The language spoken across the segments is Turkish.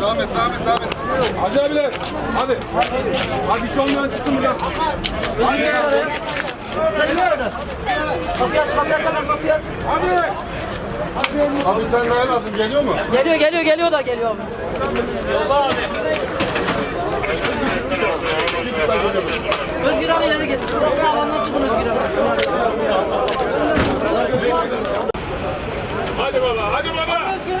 Devam et, devam et, devam et. Hadi abiler. Hadi. Hadi bir şey olmayan çıksın buradan. Hadi. Kapıyı aç, kapıyı aç hemen kapıyı aç. Hadi. Abi sen ne lazım? Geliyor mu? Geliyor, geliyor, geliyor da geliyor. Özgür abi ileri git. Alandan çıkın Özgür abi. Hadi baba. Hadi baba. Özgür.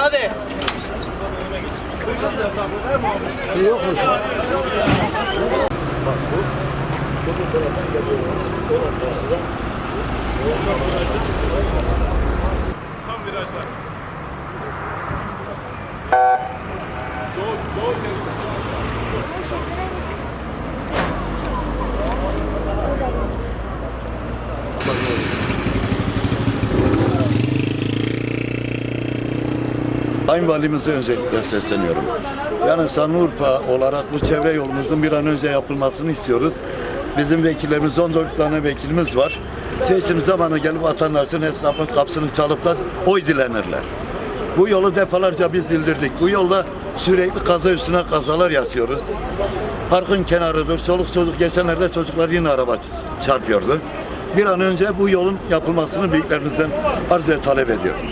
Aman hadi. Tam Sayın Valimize öncelikle sesleniyorum. Yani Şanlıurfa olarak bu çevre yolumuzun bir an önce yapılmasını istiyoruz. Bizim vekillerimiz 14 tane vekilimiz var. Seçim zamanı gelip vatandaşın esnafın kapısını çalıplar oy dilenirler. Bu yolu defalarca biz bildirdik. Bu yolda sürekli kaza üstüne kazalar yaşıyoruz. Parkın kenarıdır. Çoluk çocuk geçenlerde çocuklar yine araba çarpıyordu. Bir an önce bu yolun yapılmasını büyüklerimizden arz talep ediyoruz.